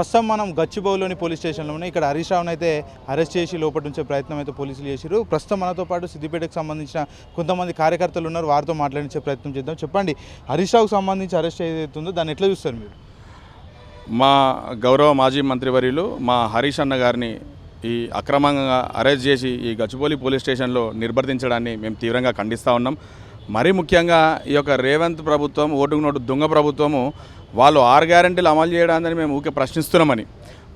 ప్రస్తుతం మనం గచ్చిబౌలోని పోలీస్ స్టేషన్లో ఉన్నాయి ఇక్కడ హరీష్ రావును అయితే అరెస్ట్ చేసి లోపల ఉంచే ప్రయత్నం అయితే పోలీసులు చేశారు ప్రస్తుతం మనతో పాటు సిద్దిపేటకు సంబంధించిన కొంతమంది కార్యకర్తలు ఉన్నారు. వారితో మాట్లాడించే ప్రయత్నం చేద్దాం. చెప్పండి హరీష్ రావుకు సంబంధించి అరెస్ట్ ఏదైతుందో ఉందో దాన్ని ఎట్లా చూస్తారు మీరు? మా గౌరవ మాజీ మంత్రివర్యులు మా హరీష్ అన్న గారిని ఈ అక్రమంగా అరెస్ట్ చేసి ఈ గచ్చిబౌలి పోలీస్ స్టేషన్లో నిర్బంధించడాన్ని మేము తీవ్రంగా ఖండిస్తూ ఉన్నాం. మరీ ముఖ్యంగా ఈ యొక్క రేవంత్ ప్రభుత్వం ఓటుకు నోటు దొంగ ప్రభుత్వము వాళ్ళు ఆరు గ్యారంటీలు అమలు చేయడాన్ని మేము ఊకే ప్రశ్నిస్తున్నామని.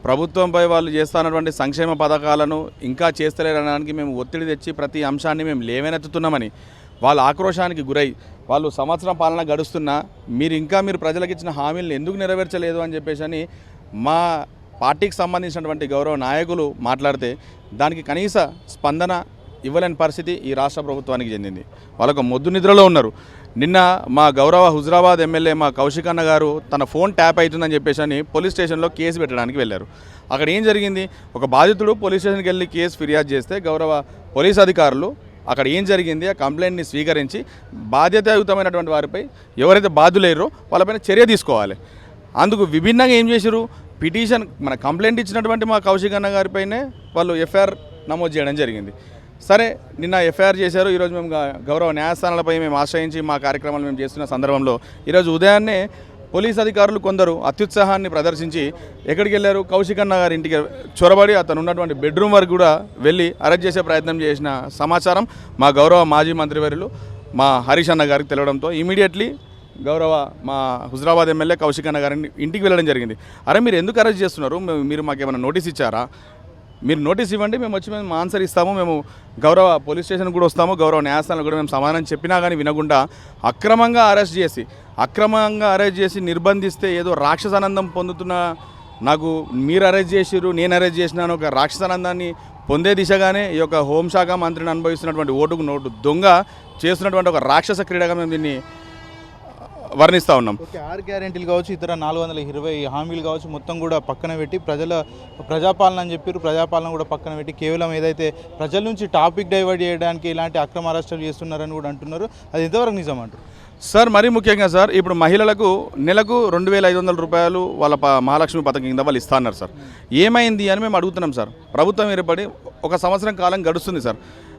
ప్రభుత్వంపై వాళ్ళు చేస్తున్నటువంటి సంక్షేమ పథకాలను ఇంకా చేస్తలేరనడానికి మేము ఒత్తిడి తెచ్చి ప్రతి అంశాన్ని మేము లేవనెత్తుతున్నామని వాళ్ళ ఆక్రోశానికి గురై వాళ్ళు సంవత్సరం పాలన గడుస్తున్నా మీరు ఇంకా మీరు ప్రజలకు ఇచ్చిన హామీలను ఎందుకు నెరవేర్చలేదు అని చెప్పేసి అని మా పార్టీకి సంబంధించినటువంటి గౌరవ నాయకులు మాట్లాడితే దానికి కనీస స్పందన ఇవ్వలేని పరిస్థితి ఈ రాష్ట్ర ప్రభుత్వానికి చెందింది. వాళ్ళకు మొద్దు నిద్రలో ఉన్నారు. నిన్న మా గౌరవ హుజరాబాద్ ఎమ్మెల్యే మా కౌశిక్ అన్న గారు తన ఫోన్ ట్యాప్ అవుతుందని చెప్పేసి అని పోలీస్ స్టేషన్లో కేసు పెట్టడానికి వెళ్ళారు. అక్కడ ఏం జరిగింది? ఒక బాధితుడు పోలీస్ స్టేషన్కి వెళ్ళి కేసు ఫిర్యాదు చేస్తే గౌరవ పోలీస్ అధికారులు అక్కడ ఏం జరిగింది? ఆ కంప్లైంట్ని స్వీకరించి బాధ్యతాయుతమైనటువంటి వారిపై ఎవరైతే బాధ్యులయ్యారో వాళ్ళపైన చర్య తీసుకోవాలి. అందుకు విభిన్నంగా ఏం చేశారు పిటిషన్ మన కంప్లైంట్ ఇచ్చినటువంటి మా కౌశిక్ అన్న గారిపైనే వాళ్ళు ఎఫ్ఐఆర్ నమోదు చేయడం జరిగింది. సరే నిన్న ఎఫ్ఐఆర్ చేశారు. ఈరోజు మేము గౌరవ న్యాయస్థానాలపై మేము ఆశ్రయించి మా కార్యక్రమాలు మేము చేస్తున్న సందర్భంలో ఈరోజు ఉదయాన్నే పోలీస్ అధికారులు కొందరు అత్యుత్సాహాన్ని ప్రదర్శించి ఎక్కడికి వెళ్ళారు కౌశిక్ అన్న గారి ఇంటికి చొరబడి అతను ఉన్నటువంటి బెడ్రూమ్ వరకు కూడా వెళ్ళి అరెస్ట్ చేసే ప్రయత్నం చేసిన సమాచారం మా గౌరవ మాజీ మంత్రివర్యులు మా హరీష్ అన్న గారికి తెలవడంతో ఇమీడియట్లీ గౌరవ మా హుజరాబాద్ ఎమ్మెల్యే కౌశిక్ అన్న గారిని ఇంటికి వెళ్ళడం జరిగింది. అరే మీరు ఎందుకు అరెస్ట్ చేస్తున్నారు? మీరు మాకు ఏమైనా నోటీస్ ఇచ్చారా? మీరు నోటీస్ ఇవ్వండి మేము వచ్చి మేము ఆన్సర్ ఇస్తాము మేము గౌరవ పోలీస్ స్టేషన్ కూడా వస్తాము గౌరవ న్యాయస్థానం కూడా మేము సమాధానం చెప్పినా కానీ వినకుండా అక్రమంగా అరెస్ట్ చేసి అక్రమంగా అరెస్ట్ చేసి నిర్బంధిస్తే ఏదో రాక్షసానందం పొందుతున్న నాకు మీరు అరెస్ట్ చేసిర్రు నేను అరెస్ట్ చేసినాను ఒక రాక్షసానందాన్ని పొందే దిశగానే ఈ యొక్క హోంశాఖ మంత్రిని అనుభవిస్తున్నటువంటి ఓటుకు నోటు దొంగ చేస్తున్నటువంటి ఒక రాక్షస క్రీడగా మేము దీన్ని వర్ణిస్తూ ఉన్నాం. ఓకే ఆరు గ్యారెంటీలు కావచ్చు ఇతర నాలుగు వందల ఇరవై హామీలు కావచ్చు మొత్తం కూడా పక్కన పెట్టి ప్రజల ప్రజాపాలన అని చెప్పారు ప్రజాపాలన కూడా పక్కన పెట్టి కేవలం ఏదైతే ప్రజల నుంచి టాపిక్ డైవర్ట్ చేయడానికి ఇలాంటి అక్రమ అరెస్టులు చేస్తున్నారని కూడా అంటున్నారు. అది ఎంతవరకు నిజం అంటారు? సార్ మరీ ముఖ్యంగా సార్ ఇప్పుడు మహిళలకు నెలకు రెండు వేల ఐదు వందల రూపాయలు వాళ్ళ ప- మహాలక్ష్మి పథకం కింద వాళ్ళు ఇస్తా అన్నారు సార్. ఏమైంది అని మేము అడుగుతున్నాం సార్. ప్రభుత్వం ఏర్పడి ఒక సంవత్సరం కాలం గడుస్తుంది సార్.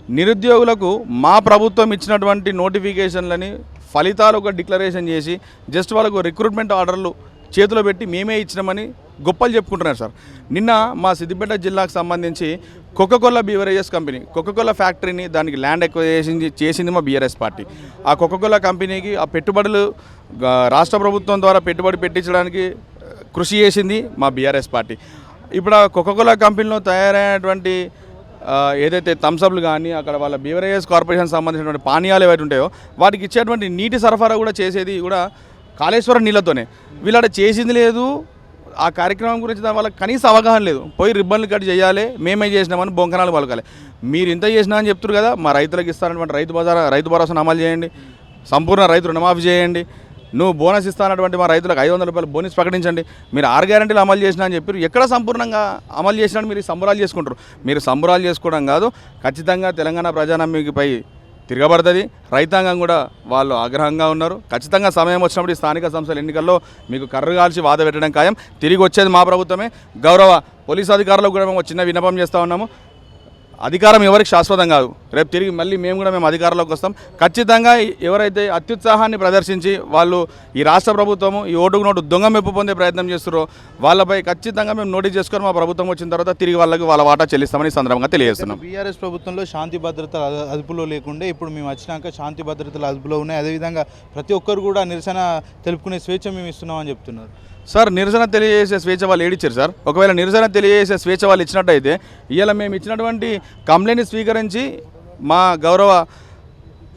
నిరుద్యోగులకు మా ప్రభుత్వం ఇచ్చినటువంటి నోటిఫికేషన్లని ఫలితాలు ఒక డిక్లరేషన్ చేసి జస్ట్ వాళ్ళకు రిక్రూట్మెంట్ ఆర్డర్లు చేతిలో పెట్టి మేమే ఇచ్చినామని గొప్పలు చెప్పుకుంటున్నారు సార్. నిన్న మా సిద్దిపేట జిల్లాకు సంబంధించి కోకోకోలా బీవరేజెస్ కంపెనీ కోకోకోలా ఫ్యాక్టరీని దానికి ల్యాండ్ ఎక్వైజేషన్ చేసింది మా బీఆర్ఎస్ పార్టీ. ఆ కోకోకోలా కంపెనీకి ఆ పెట్టుబడులు రాష్ట్ర ప్రభుత్వం ద్వారా పెట్టుబడి పెట్టించడానికి కృషి చేసింది మా బీఆర్ఎస్ పార్టీ. ఇప్పుడు ఆ కోకోకోలా కంపెనీలో తయారైనటువంటి ఏదైతే థమ్సప్లు కానీ అక్కడ వాళ్ళ బీవరేజెస్ కార్పొరేషన్ సంబంధించినటువంటి పానీయాలు ఏవైతే ఉంటాయో వాటికి ఇచ్చేటువంటి నీటి సరఫరా కూడా చేసేది కూడా కాళేశ్వరం నీళ్ళతోనే. వీళ్ళ చేసింది లేదు. ఆ కార్యక్రమం గురించి దాని వాళ్ళకి కనీస అవగాహన లేదు. పోయి రిబ్బన్లు కట్ చేయాలి మేమే చేసినామని బొంకనాలు పలకాలి. మీరు ఇంత చేసినా అని చెప్తారు కదా మా రైతులకు ఇస్తానటువంటి రైతు బజార్ రైతు భరోసాను అమలు చేయండి. సంపూర్ణ రైతు రుణమాఫీ చేయండి. నువ్వు బోనస్ ఇస్తానటువంటి మా రైతులకు ఐదు వందల రూపాయలు బోనస్ ప్రకటించండి. మీరు ఆరు గ్యారెంటీలు అమలు చేసినా అని చెప్పి ఎక్కడ సంపూర్ణంగా అమలు చేసినా మీరు సంబరాలు చేసుకుంటారు. మీరు సంబరాలు చేసుకోవడం కాదు ఖచ్చితంగా తెలంగాణ ప్రజానమ్మికపై తిరగబడుతుంది. రైతాంగం కూడా వాళ్ళు ఆగ్రహంగా ఉన్నారు. ఖచ్చితంగా సమయం వచ్చినప్పుడు ఈ స్థానిక సంస్థల ఎన్నికల్లో మీకు కర్రు కాల్చి వాద పెట్టడం ఖాయం. తిరిగి వచ్చేది మా ప్రభుత్వమే. గౌరవ పోలీస్ అధికారులకు కూడా మేము చిన్న విన్నపం చేస్తూ ఉన్నాము. అధికారం ఎవరికి శాశ్వతం కాదు. రేపు తిరిగి మళ్ళీ మేము కూడా మేము అధికారంలోకి వస్తాం. ఖచ్చితంగా ఎవరైతే అత్యుత్సాహాన్ని ప్రదర్శించి వాళ్ళు ఈ రాష్ట్ర ప్రభుత్వము ఈ ఓటుకు నోటు దొంగ మెప్పు పొందే ప్రయత్నం చేస్తారో వాళ్ళపై ఖచ్చితంగా మేము నోటీస్ చేసుకొని మా ప్రభుత్వం వచ్చిన తర్వాత తిరిగి వాళ్ళకి వాళ్ళ వాటా చెల్లిస్తామని సందర్భంగా తెలియజేస్తున్నాం. బీఆర్ఎస్ ప్రభుత్వంలో శాంతి భద్రతలు అదుపులో లేకుండా ఇప్పుడు మేము వచ్చినాక శాంతి భద్రతలు అదుపులో ఉన్నాయి. అదేవిధంగా ప్రతి ఒక్కరు కూడా నిరసన తెలుపుకునే స్వేచ్ఛ మేము ఇస్తున్నామని చెప్తున్నారు. సార్ నిరసన తెలియజేసే స్వేచ్ఛ వాళ్ళు ఏడిచ్చారు సార్. ఒకవేళ నిరసన తెలియజేసే స్వేచ్ఛ వాళ్ళు ఇచ్చినట్టయితే ఇవాళ మేము ఇచ్చినటువంటి కంప్లైంట్ స్వీకరించి మా గౌరవ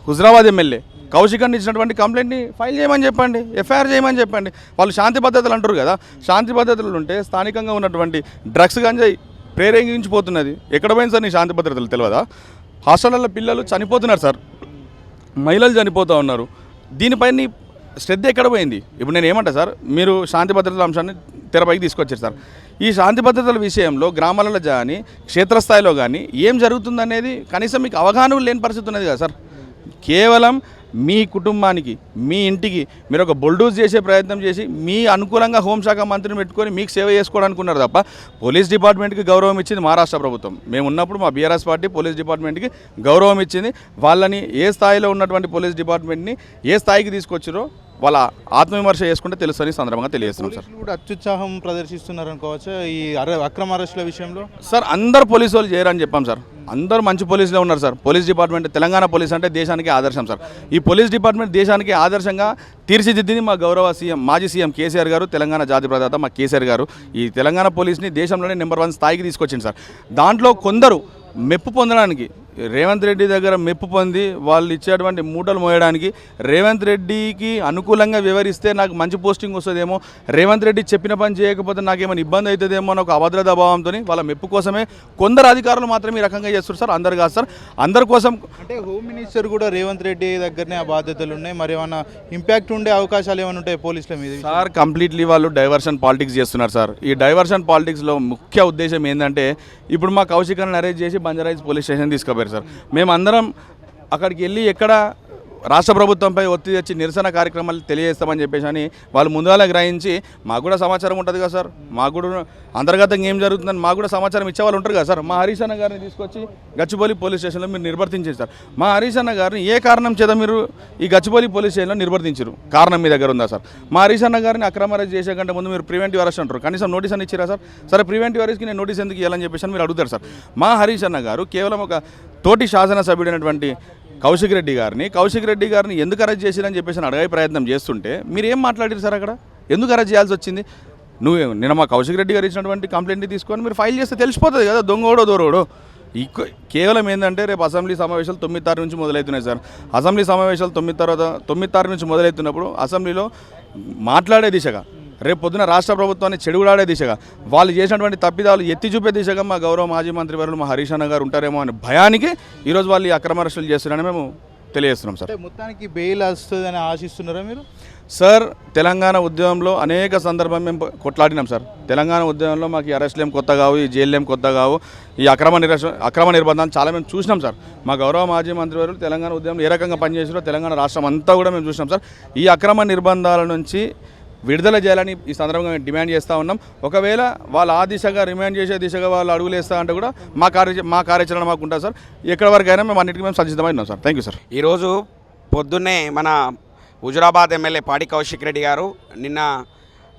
హుజరాబాద్ ఎమ్మెల్యే కౌశికన్ ఇచ్చినటువంటి కంప్లైంట్ని ఫైల్ చేయమని చెప్పండి ఎఫ్ఐఆర్ చేయమని చెప్పండి. వాళ్ళు శాంతి పద్ధతులు అంటారు కదా శాంతి పద్ధతులు ఉంటే స్థానికంగా ఉన్నటువంటి డ్రగ్స్ గంజాయి ప్రేరేగించిపోతున్నది ఎక్కడ పోయింది సార్ నీ శాంతి భద్రతలు తెలియదా? హాస్టల్లో పిల్లలు చనిపోతున్నారు సార్. మహిళలు చనిపోతూ ఉన్నారు. దీనిపైన శ్రద్ధ ఎక్కడ పోయింది? ఇప్పుడు నేను ఏమంటా సార్ మీరు శాంతి భద్రతల అంశాన్ని తెరపైకి తీసుకొచ్చారు సార్. ఈ శాంతి భద్రతల విషయంలో గ్రామాలలో కానీ క్షేత్రస్థాయిలో కానీ ఏం జరుగుతుందనేది కనీసం మీకు అవగాహన లేని పరిస్థితి ఉన్నది కదా సార్. కేవలం మీ కుటుంబానికి మీ ఇంటికి మీరు ఒక బొల్డూజ్ చేసే ప్రయత్నం చేసి మీ అనుకూలంగా హోంశాఖ మంత్రిని పెట్టుకొని మీకు సేవ చేసుకోవడానికి ఉన్నారు తప్ప పోలీస్ డిపార్ట్మెంట్కి గౌరవం ఇచ్చింది మా రాష్ట్ర ప్రభుత్వం. మేము ఉన్నప్పుడు మా బీఆర్ఎస్ పార్టీ పోలీస్ డిపార్ట్మెంట్కి గౌరవం ఇచ్చింది. వాళ్ళని ఏ స్థాయిలో ఉన్నటువంటి పోలీస్ డిపార్ట్మెంట్ని ఏ స్థాయికి తీసుకొచ్చారో వాళ్ళ ఆత్మవిమర్శ చేసుకుంటే తెలుసని సందర్భంగా తెలియజేస్తున్నాం సార్. కూడా అత్యుత్సాహం ప్రదర్శిస్తున్నారు అనుకోవచ్చు ఈ అక్రమ అరెస్టుల విషయంలో? సార్ అందరు పోలీసు వాళ్ళు చేయరని చెప్పాం సార్. అందరూ మంచి పోలీసులే ఉన్నారు sir. Police department Telangana police అంటే దేశానికి ఆదర్శం సార్. ఈ పోలీస్ డిపార్ట్మెంట్ దేశానికి ఆదర్శంగా తీర్చిదిద్దింది మా గౌరవ సీఎం మాజీ సీఎం కేసీఆర్ గారు తెలంగాణ జాతి ప్రదాత మా కేసీఆర్ గారు. ఈ తెలంగాణ పోలీస్ని దేశంలోనే నెంబర్ వన్ స్థాయికి తీసుకొచ్చింది సార్. దాంట్లో కొందరు మెప్పు పొందడానికి రేవంత్ రెడ్డి దగ్గర మెప్పు పొంది వాళ్ళు ఇచ్చేటువంటి మూటలు మోయడానికి రేవంత్ రెడ్డికి అనుకూలంగా వివరిస్తే నాకు మంచి పోస్టింగ్ వస్తుందేమో. రేవంత్ రెడ్డి చెప్పిన పని చేయకపోతే నాకేమైనా ఇబ్బంది అవుతుందేమో అని ఒక అభద్రతా భావంతో వాళ్ళ మెప్పు కోసమే కొందరు అధికారులు మాత్రమే ఈ రకంగా చేస్తారు సార్. అందరు కాదు సార్. అందరి కోసం అంటే హోమ్ మినిస్టర్ కూడా రేవంత్ రెడ్డి దగ్గరనే ఆ బాధ్యతలు ఉన్నాయి. మరి ఏమైనా ఇంపాక్ట్ ఉండే అవకాశాలు ఏమైనా ఉంటాయి పోలీసుల మీద సార్ కంప్లీట్లీ వాళ్ళు డైవర్షన్ పాలిటిక్స్ చేస్తున్నారు సార్. ఈ డైవర్షన్ పాలిటిక్స్లో ముఖ్య ఉద్దేశం ఏంటంటే ఇప్పుడు మా కౌశికాన్ని అరెస్ట్ చేసి బంజారాయిస్ పోలీస్ స్టేషన్ తీసుకుపోయారు సార్. మేమందరం అక్కడికి వెళ్ళి ఎక్కడ రాష్ట్ర ప్రభుత్వంపై ఒత్తిడి తెచ్చి నిరసన కార్యక్రమాలు తెలియజేస్తామని చెప్పేసి అని వాళ్ళు ముందుగానే గ్రహించి మాకు కూడా సమాచారం ఉంటుంది కదా సార్. మాకు కూడా అంతర్గతంగా ఏం జరుగుతుందని మాకు కూడా సమాచారం ఇచ్చేవాళ్ళు ఉంటారు కదా సార్. మా హరీష్ అన్న గారిని తీసుకొచ్చి గచ్చిబౌలి పోలీస్ స్టేషన్లో మీరు నిర్వర్తించారు సార్. మా హరీష్ అన్న గారిని ఏ కారణం చేత మీరు ఈ గచ్చిబౌలి పోలీస్ స్టేషన్లో నిర్వర్తించారు? కారణం మీ దగ్గర ఉందా సార్? మా హరీష్ అన్న గారిని అక్రమ అరెస్ట్ చేసే కంటే ముందు మీరు ప్రివెంటివ్ అరెస్ట్ అంటారు. కనీసం నోటీస్ అని ఇచ్చారా సార్? సరే ప్రివెంటివ్ అరెస్ట్కి నేను నోటీస్ ఎందుకు ఇవ్వాలని చెప్పేసి మీరు అడుగుతారు సార్. మా హరీష్ అన్న గారు కేవలం ఒక తోటి శాసనసభ్యుడైనటువంటి కౌశిక్ రెడ్డి గారిని కౌశిక్ రెడ్డి గారిని ఎందుకు అరెస్ట్ చేసిరని చెప్పేసి అడగే ప్రయత్నం చేస్తుంటే మీరు ఏం మాట్లాడారు సార్ అక్కడ? ఎందుకు అరెస్ట్ చేయాల్సి వచ్చింది? నువ్వు నిన్న మా కౌశిక్ రెడ్డి గారు ఇచ్చినటువంటి కంప్లైంట్ని తీసుకొని మీరు ఫైల్ చేస్తే తెలిసిపోతుంది కదా దొంగోడో దొరోడో. ఈక్వ కేవలం ఏంటంటే రేపు అసెంబ్లీ సమావేశాలు తొమ్మిది తారీఖు నుంచి మొదలవుతున్నాయి సార్. అసెంబ్లీ సమావేశాలు తొమ్మిది తర్వాత తొమ్మిది తారీఖు నుంచి మొదలవుతున్నప్పుడు అసెంబ్లీలో మాట్లాడే దిశగా రేపు పొద్దున రాష్ట్ర ప్రభుత్వాన్ని చెడుగులాడే దిశగా వాళ్ళు చేసినటువంటి తప్పిదాలు ఎత్తి చూపే దిశగా మా గౌరవ మాజీ మంత్రి వర్యులు మా హరీష్ అన్న గారు ఉంటారేమో అనే భయానికి ఈరోజు వాళ్ళు ఈ అక్రమ అరెస్టులు చేస్తున్నారని మేము తెలియజేస్తున్నాం సార్. మొత్తానికి బెయిల్ వస్తుందని ఆశిస్తున్నారా మీరు? సార్ తెలంగాణ ఉద్యమంలో అనేక సందర్భం మేము కొట్లాడినాం సార్. తెలంగాణ ఉద్యమంలో మాకు ఈ అరెస్టులు ఏం కొత్త కావు ఈ జైలు ఏం కొత్త కావు ఈ అక్రమ నిరస అక్రమ నిర్బంధాన్ని చాలా మేము చూసినాం సార్. మా గౌరవ మాజీ మంత్రివర్యులు తెలంగాణ ఉద్యమంలో ఏ రకంగా పనిచేసారో తెలంగాణ రాష్ట్రం అంతా కూడా మేము చూసినాం సార్. ఈ అక్రమ నిర్బంధాల నుంచి విడుదల చేయాలని ఈ సందర్భంగా మేము డిమాండ్ చేస్తూ ఉన్నాం. ఒకవేళ వాళ్ళు ఆ దిశగా రిమాండ్ చేసే దిశగా వాళ్ళు అడుగులు వేస్తా అంటే కూడా మా కార్య మా కార్యాచరణ మాకు ఉంటుంది సార్. ఎక్కడి వరకు అయినా మేము అన్నిటికీ మేము సజ్జితమై ఉన్నాం సార్. థ్యాంక్ యూ సార్ ఈరోజు పొద్దున్నే మన హుజురాబాద్ ఎమ్మెల్యే పాడి కౌశిక్ రెడ్డి గారు నిన్న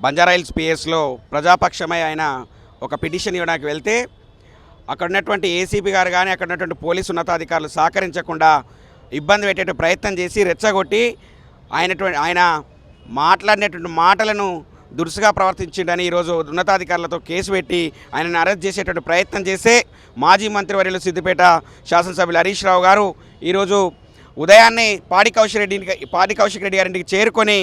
బంజారాయిల్స్ పిఎస్లో ప్రజాపక్షమై ఆయన ఒక పిటిషన్ ఇవ్వడానికి వెళ్తే అక్కడ ఉన్నటువంటి ఏసీపీ గారు కానీ అక్కడ ఉన్నటువంటి పోలీసు ఉన్నతాధికారులు సహకరించకుండా ఇబ్బంది పెట్టేట ప్రయత్నం చేసి రెచ్చగొట్టి ఆయనటువంటి ఆయన మాట్లాడినటువంటి మాటలను దురుసుగా ప్రవర్తించిండని ఈరోజు ఉన్నతాధికారులతో కేసు పెట్టి ఆయనను అరెస్ట్ చేసేటువంటి ప్రయత్నం చేస్తే మాజీ మంత్రివర్యులు సిద్దిపేట శాసనసభ్యులు హరీష్ రావు గారు ఈరోజు ఉదయాన్నే పాడి కౌశిక్ రెడ్డిని పాడి కౌశిక్ రెడ్డి గారింటికి చేరుకొని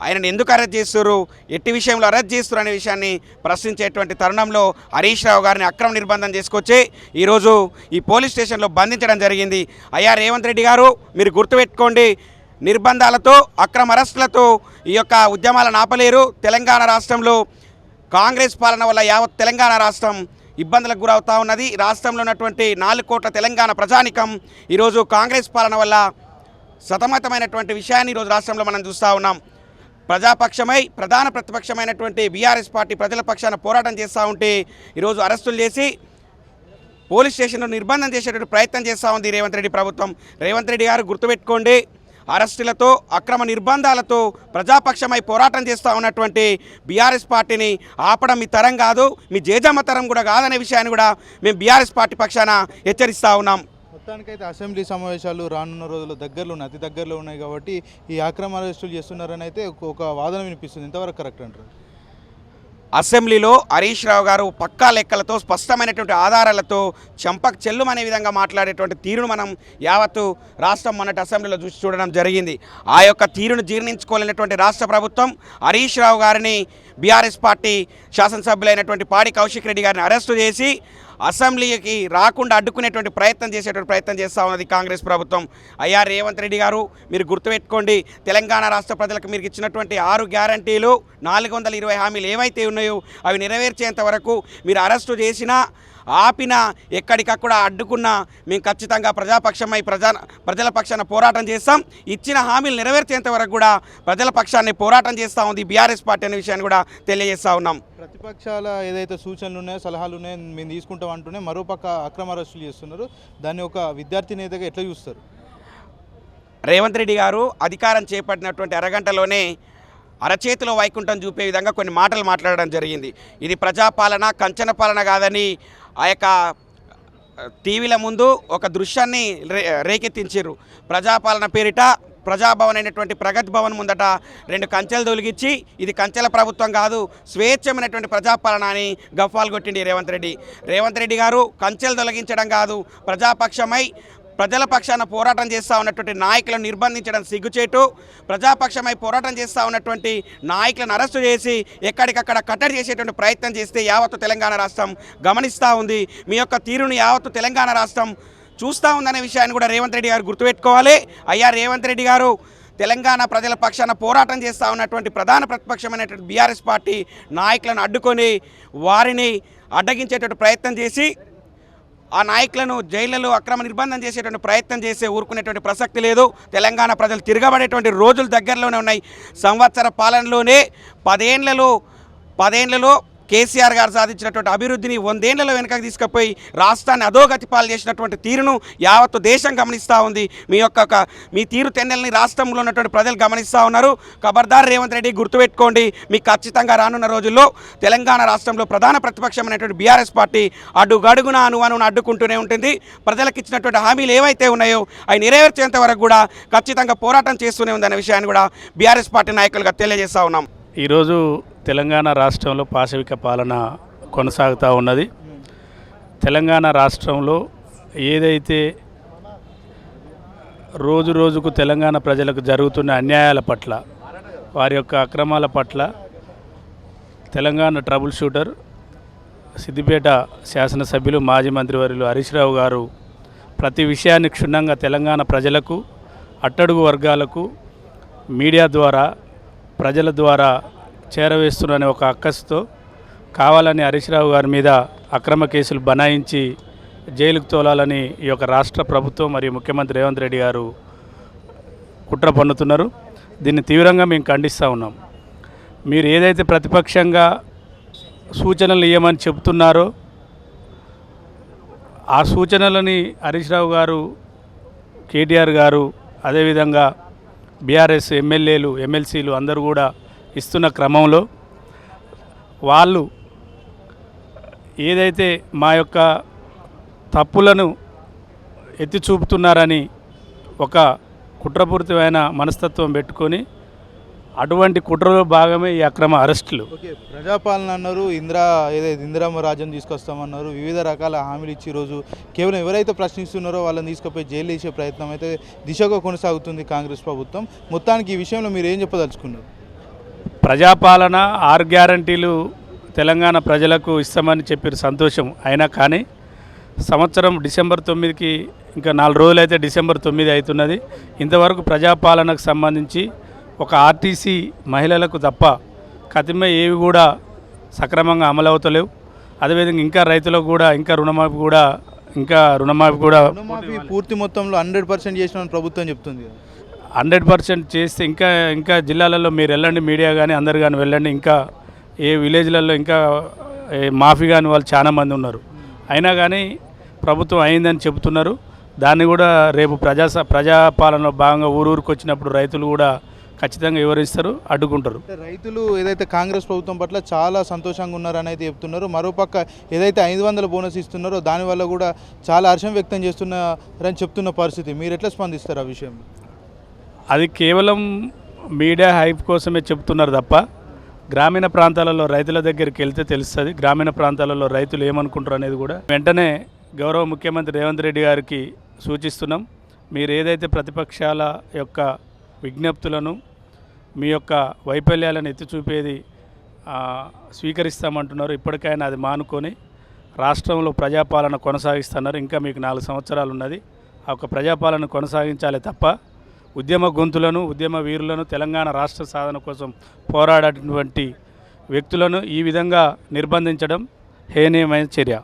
ఆయనను ఎందుకు అరెస్ట్ చేస్తారు ఎట్టి విషయంలో అరెస్ట్ చేస్తారు అనే విషయాన్ని ప్రశ్నించేటువంటి తరుణంలో హరీష్ రావు గారిని అక్రమ నిర్బంధం చేసుకొచ్చి ఈరోజు ఈ పోలీస్ స్టేషన్లో బంధించడం జరిగింది. అయ్యా రేవంత్ రెడ్డి గారు మీరు గుర్తుపెట్టుకోండి. నిర్బంధాలతో అక్రమ అరెస్టులతో ఈ యొక్క ఉద్యమాలను ఆపలేరు. తెలంగాణ రాష్ట్రంలో కాంగ్రెస్ పాలన వల్ల యావత్ తెలంగాణ రాష్ట్రం ఇబ్బందులకు గురవుతూ ఉన్నది. రాష్ట్రంలో ఉన్నటువంటి నాలుగు కోట్ల తెలంగాణ ప్రజానికం ఈరోజు కాంగ్రెస్ పాలన వల్ల సతమతమైనటువంటి విషయాన్ని ఈరోజు రాష్ట్రంలో మనం చూస్తూ ఉన్నాం. ప్రజాపక్షమై ప్రధాన ప్రతిపక్షమైనటువంటి బీఆర్ఎస్ పార్టీ ప్రజల పక్షాన పోరాటం చేస్తూ ఉంటే ఈరోజు అరెస్టులు చేసి పోలీస్ స్టేషన్లో నిర్బంధం చేసేటువంటి ప్రయత్నం చేస్తూ ఉంది రేవంత్ రెడ్డి ప్రభుత్వం. రేవంత్ రెడ్డి గారు గుర్తుపెట్టుకోండి అరెస్టులతో అక్రమ నిర్బంధాలతో ప్రజాపక్షమై పోరాటం చేస్తూ ఉన్నటువంటి బీఆర్ఎస్ పార్టీని ఆపడం మీ తరం కాదు మీ జేజమ్మ తరం కూడా కాదనే విషయాన్ని కూడా మేము బీఆర్ఎస్ పార్టీ పక్షాన హెచ్చరిస్తూ ఉన్నాం. మొత్తానికైతే అసెంబ్లీ సమావేశాలు రానున్న రోజుల్లో దగ్గరలో ఉన్నాయి అతి దగ్గరలో ఉన్నాయి కాబట్టి ఈ అక్రమ అరెస్టులు చేస్తున్నారని అయితే ఒక- వాదన వినిపిస్తుంది. ఇంతవరకు కరెక్ట్ అంటారు? అసెంబ్లీలో హరీష్ రావు గారు పక్కా లెక్కలతో స్పష్టమైనటువంటి ఆధారాలతో చెంపక్ చెల్లుమనే విధంగా మాట్లాడేటువంటి తీరును మనం యావత్తు రాష్ట్రం మొన్నటి అసెంబ్లీలో చూసి చూడడం జరిగింది. ఆ యొక్క తీరును జీర్ణించుకోలేనటువంటి రాష్ట్ర ప్రభుత్వం హరీష్ రావు గారిని బీఆర్ఎస్ పార్టీ శాసనసభ్యులైనటువంటి పాడి కౌశిక్ రెడ్డి గారిని అరెస్టు చేసి అసెంబ్లీకి రాకుండా అడ్డుకునేటువంటి ప్రయత్నం చేసేటువంటి ప్రయత్నం చేస్తూ ఉన్నది కాంగ్రెస్ ప్రభుత్వం. అయ్యా రేవంత్ రెడ్డి గారు మీరు గుర్తుపెట్టుకోండి తెలంగాణ రాష్ట్ర ప్రజలకు మీరు ఇచ్చినటువంటి ఆరు గ్యారంటీలు నాలుగు వందల ఇరవై హామీలు ఏవైతే ఉన్నాయో ఉన్నాయో అవి నెరవేర్చేంత వరకు మీరు అరెస్టు చేసినా ఆపినా ఎక్కడికక్కడ అడ్డుకున్నా మేము ఖచ్చితంగా ప్రజాపక్షమై ప్రజా ప్రజల పక్షాన పోరాటం చేస్తాం. ఇచ్చిన హామీలు నెరవేర్చేంత వరకు కూడా ప్రజల పక్షాన్ని పోరాటం చేస్తూ ఉంది బీఆర్ఎస్ పార్టీ అనే విషయాన్ని కూడా తెలియజేస్తా ఉన్నాం. ప్రతిపక్షాల ఏదైతే సూచనలు ఉన్నాయో సలహాలు ఉన్నాయో మేము తీసుకుంటాం అంటూనే మరోపక్క అక్రమ అరెస్టులు చేస్తున్నారు. దాన్ని ఒక విద్యార్థి నేతగా ఎట్లా చూస్తారు? రేవంత్ రెడ్డి గారు అధికారం చేపట్టినటువంటి అరగంటలోనే అరచేతిలో వైకుంఠం చూపే విధంగా కొన్ని మాటలు మాట్లాడడం జరిగింది. ఇది ప్రజాపాలన కంచన పాలన కాదని ఆ యొక్క టీవీల ముందు ఒక దృశ్యాన్ని రే రేకెత్తించారు ప్రజాపాలన పేరిట ప్రజాభవన్ అయినటువంటి ప్రగతి భవన్ ముందట రెండు కంచెలు తొలగించి ఇది కంచెల ప్రభుత్వం కాదు స్వేచ్ఛమైనటువంటి ప్రజాపాలన అని గఫాలు కొట్టిండి రేవంత్ రెడ్డి. రేవంత్ రెడ్డి గారు కంచెలు తొలగించడం కాదు ప్రజాపక్షమై ప్రజల పక్షాన పోరాటం చేస్తూ ఉన్నటువంటి నాయకులను నిర్బంధించడం సిగ్గుచేటు ప్రజాపక్షమై పోరాటం చేస్తూ ఉన్నటువంటి నాయకులను అరెస్టు చేసి ఎక్కడికక్కడ కట్టడి చేసేటువంటి ప్రయత్నం చేస్తే యావత్తు తెలంగాణ రాష్ట్రం గమనిస్తూ ఉంది. మీ యొక్క తీరును యావత్తు తెలంగాణ రాష్ట్రం చూస్తూ ఉందనే విషయాన్ని కూడా రేవంత్ రెడ్డి గారు గుర్తుపెట్టుకోవాలి. అయ్యా రేవంత్ రెడ్డి గారు తెలంగాణ ప్రజల పక్షాన పోరాటం చేస్తూ ఉన్నటువంటి ప్రధాన ప్రతిపక్షమైనటువంటి బీఆర్ఎస్ పార్టీ నాయకులను అడ్డుకొని వారిని అడ్డగించేటువంటి ప్రయత్నం చేసి ఆ నాయకులను జైళ్ళలో అక్రమ నిర్బంధం చేసేటువంటి ప్రయత్నం చేసే ఊరుకునేటువంటి ప్రసక్తి లేదు. తెలంగాణ ప్రజలు తిరగబడేటువంటి రోజులు దగ్గరలోనే ఉన్నాయి. సంవత్సర పాలనలోనే పదేళ్ళలో పదేళ్ళలో కేసీఆర్ గారు సాధించినటువంటి అభివృద్ధిని వందేళ్ళలో వెనుకకు తీసుకుపోయి రాష్ట్రాన్ని అధోగతి పాలు చేసినటువంటి తీరును యావత్తు దేశం గమనిస్తూ ఉంది. మీ యొక్క మీ తీరు తెన్నెల్ని రాష్ట్రంలో ఉన్నటువంటి ప్రజలు గమనిస్తూ ఉన్నారు. ఖబర్దార్ రేవంత్ రెడ్డి గుర్తుపెట్టుకోండి. మీకు ఖచ్చితంగా రానున్న రోజుల్లో తెలంగాణ రాష్ట్రంలో ప్రధాన ప్రతిపక్షమైనటువంటి బీఆర్ఎస్ పార్టీ అడుగడుగున అనువను అడ్డుకుంటూనే ఉంటుంది. ప్రజలకు ఇచ్చినటువంటి హామీలు ఏవైతే ఉన్నాయో అవి నెరవేర్చేంత వరకు కూడా ఖచ్చితంగా పోరాటం చేస్తూనే ఉందనే విషయాన్ని కూడా బీఆర్ఎస్ పార్టీ నాయకులుగా తెలియజేస్తా ఉన్నాం. ఈరోజు తెలంగాణ రాష్ట్రంలో పాశవిక పాలన కొనసాగుతూ ఉన్నది. తెలంగాణ రాష్ట్రంలో ఏదైతే రోజు రోజుకు తెలంగాణ ప్రజలకు జరుగుతున్న అన్యాయాల పట్ల వారి యొక్క అక్రమాల పట్ల తెలంగాణ ట్రబుల్ షూటర్ సిద్దిపేట శాసనసభ్యులు మాజీ మంత్రివర్యులు హరీష్ రావు గారు ప్రతి విషయాన్ని క్షుణ్ణంగా తెలంగాణ ప్రజలకు అట్టడుగు వర్గాలకు మీడియా ద్వారా ప్రజల ద్వారా చేరవేస్తున్నారనే ఒక అక్కసుతో కావాలని హరీష్ రావు గారి మీద అక్రమ కేసులు బనాయించి జైలుకు తోలాలని ఈ యొక్క రాష్ట్ర ప్రభుత్వం మరియు ముఖ్యమంత్రి రేవంత్ రెడ్డి గారు కుట్ర పన్నుతున్నారు. దీన్ని తీవ్రంగా మేము ఖండిస్తూ ఉన్నాం. మీరు ఏదైతే ప్రతిపక్షంగా సూచనలు ఇవ్వమని చెబుతున్నారో ఆ సూచనలని హరీష్ రావు గారు కేటీఆర్ గారు అదేవిధంగా బీఆర్ఎస్ ఎమ్మెల్యేలు ఎమ్మెల్సీలు అందరూ కూడా ఇస్తున్న క్రమంలో వాళ్ళు ఏదైతే మా యొక్క తప్పులను ఎత్తి చూపుతున్నారని ఒక కుట్రపూరితమైన మనస్తత్వం పెట్టుకొని అటువంటి కుట్రలో భాగమే ఈ అక్రమ అరెస్టులు. ఓకే ప్రజాపాలన అన్నారు ఇందిరా ఏదైతే ఇందిరామ రాజ్యం తీసుకొస్తామన్నారు వివిధ రకాల హామీలు ఇచ్చి ఈరోజు కేవలం ఎవరైతే ప్రశ్నిస్తున్నారో వాళ్ళని తీసుకుపోయి జైలు వేసే ప్రయత్నం అయితే దిశగా కొనసాగుతుంది కాంగ్రెస్ ప్రభుత్వం. మొత్తానికి ఈ విషయంలో మీరు ఏం చెప్పదలుచుకున్నారు? ప్రజాపాలన ఆరు గ్యారంటీలు తెలంగాణ ప్రజలకు ఇస్తామని చెప్పారు సంతోషం. అయినా కానీ సంవత్సరం డిసెంబర్ తొమ్మిదికి ఇంకా నాలుగు రోజులైతే డిసెంబర్ తొమ్మిది అవుతున్నది. ఇంతవరకు ప్రజాపాలనకు సంబంధించి ఒక ఆర్టీసీ మహిళలకు తప్ప కతిమే ఏవి కూడా సక్రమంగా అమలవుతలేవు. అదేవిధంగా ఇంకా రైతులకు కూడా ఇంకా రుణమాఫీ కూడా ఇంకా రుణమాఫీ కూడా పూర్తి మొత్తంలో హండ్రెడ్ పర్సెంట్ చేసిన ప్రభుత్వం చెప్తుంది. హండ్రెడ్ పర్సెంట్ చేస్తే ఇంకా ఇంకా జిల్లాలలో మీరు వెళ్ళండి మీడియా కానీ అందరు కానీ వెళ్ళండి ఇంకా ఏ విలేజ్లలో ఇంకా మాఫీ కానీ వాళ్ళు చాలా మంది ఉన్నారు. అయినా కానీ ప్రభుత్వం అయిందని చెబుతున్నారు. దాన్ని కూడా రేపు ప్రజా ప్రజాపాలనలో భాగంగా ఊరూరికి వచ్చినప్పుడు రైతులు కూడా ఖచ్చితంగా వివరిస్తారు అడ్డుకుంటారు. రైతులు ఏదైతే కాంగ్రెస్ ప్రభుత్వం పట్ల చాలా సంతోషంగా ఉన్నారని అయితే చెప్తున్నారు మరోపక్క ఏదైతే ఐదు వందల బోనస్ ఇస్తున్నారో దానివల్ల కూడా చాలా హర్షం వ్యక్తం చేస్తున్నారని చెప్తున్న పరిస్థితి. మీరు ఎట్లా స్పందిస్తారు ఆ విషయం? అది కేవలం మీడియా హైప్ కోసమే చెప్తున్నారు తప్ప గ్రామీణ ప్రాంతాలలో రైతుల దగ్గరికి వెళ్తే తెలుస్తుంది గ్రామీణ ప్రాంతాలలో రైతులు ఏమనుకుంటారు అనేది కూడా వెంటనే గౌరవ ముఖ్యమంత్రి రేవంత్ రెడ్డి గారికి సూచిస్తున్నాం. మీరు ఏదైతే ప్రతిపక్షాల యొక్క విజ్ఞప్తులను మీ యొక్క వైఫల్యాలను ఎత్తి చూపేది స్వీకరిస్తామంటున్నారు. ఇప్పటికైనా అది మానుకొని రాష్ట్రంలో ప్రజాపాలన కొనసాగిస్తున్నారు. ఇంకా మీకు నాలుగు సంవత్సరాలు ఉన్నది. ఆ యొక్క ప్రజాపాలన కొనసాగించాలి తప్ప ఉద్యమ గొంతులను ఉద్యమ వీరులను తెలంగాణ రాష్ట్ర సాధన కోసం పోరాడేటువంటి వ్యక్తులను ఈ విధంగా నిర్బంధించడం హేనీయమైన చర్య.